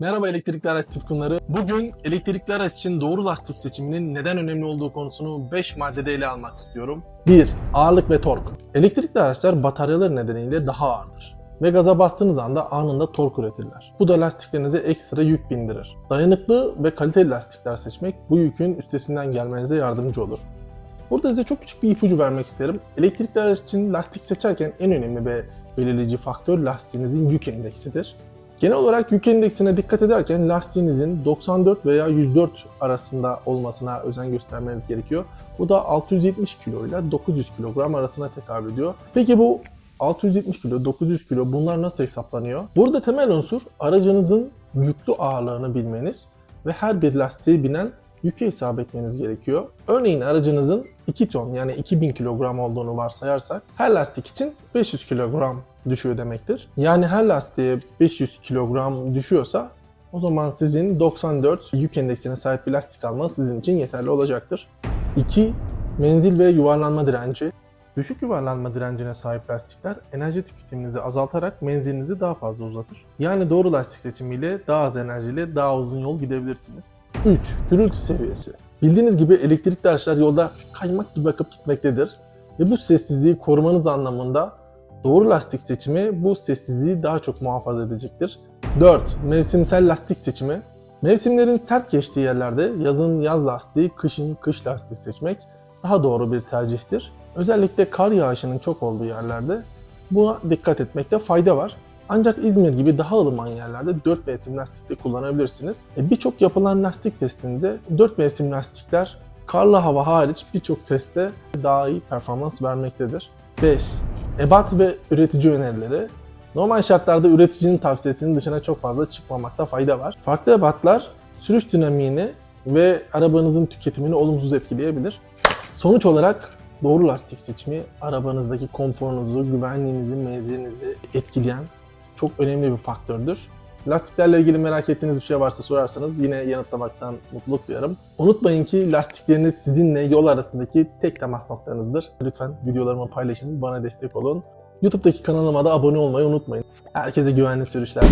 Merhaba elektrikli araç tutkunları. Bugün elektrikli araç için doğru lastik seçiminin neden önemli olduğu konusunu 5 maddede ele almak istiyorum. 1. Ağırlık ve tork. Elektrikli araçlar bataryaları nedeniyle daha ağırdır ve gaza bastığınız anda anında tork üretirler. Bu da lastiklerinize ekstra yük bindirir. Dayanıklı ve kaliteli lastikler seçmek bu yükün üstesinden gelmenize yardımcı olur. Burada size çok küçük bir ipucu vermek isterim. Elektrikli araç için lastik seçerken en önemli ve belirleyici faktör lastiğinizin yük endeksidir. Genel olarak yük endeksine dikkat ederken lastiğinizin 94 veya 104 arasında olmasına özen göstermeniz gerekiyor. Bu da 670 kilo ile 900 kilogram arasına tekabül ediyor. Peki bu 670 kilo, 900 kilo bunlar nasıl hesaplanıyor? Burada temel unsur aracınızın yüklü ağırlığını bilmeniz ve her bir lastiğe binen yükü hesap etmeniz gerekiyor. Örneğin aracınızın 2 ton yani 2000 kilogram olduğunu varsayarsak her lastik için 500 kilogram düşüyor demektir. Yani her lastiğe 500 kilogram düşüyorsa o zaman sizin 94 yük endeksine sahip bir lastik almanız sizin için yeterli olacaktır. 2. Menzil ve yuvarlanma direnci. Düşük yuvarlanma direncine sahip lastikler enerji tüketiminizi azaltarak menzilinizi daha fazla uzatır. Yani doğru lastik seçimiyle daha az enerjiyle daha uzun yol gidebilirsiniz. 3. Gürültü seviyesi. Bildiğiniz gibi elektrikli araçlar yolda kaymak gibi akıp gitmektedir. Ve bu sessizliği korumanız anlamında doğru lastik seçimi bu sessizliği daha çok muhafaza edecektir. 4. Mevsimsel lastik seçimi. Mevsimlerin sert geçtiği yerlerde yazın yaz lastiği, kışın kış lastiği seçmek daha doğru bir tercihtir. Özellikle kar yağışının çok olduğu yerlerde buna dikkat etmekte fayda var. Ancak İzmir gibi daha ılıman yerlerde 4 mevsim lastik de kullanabilirsiniz. E, Birçok yapılan lastik testinde 4 mevsim lastikler karlı hava hariç birçok testte daha iyi performans vermektedir. 5. Ebat ve üretici önerileri. Normal şartlarda üreticinin tavsiyesinin dışına çok fazla çıkmamakta fayda var. Farklı ebatlar sürüş dinamiğini ve arabanızın tüketimini olumsuz etkileyebilir. Sonuç olarak doğru lastik seçimi arabanızdaki konforunuzu, güvenliğinizi, menzilinizi etkileyen çok önemli bir faktördür. Lastiklerle ilgili merak ettiğiniz bir şey varsa sorarsanız yine yanıtlamaktan mutluluk duyarım. Unutmayın ki lastikleriniz sizinle yol arasındaki tek temas noktanızdır. Lütfen videolarımı paylaşın, bana destek olun. YouTube'daki kanalıma da abone olmayı unutmayın. Herkese güvenli sürüşler.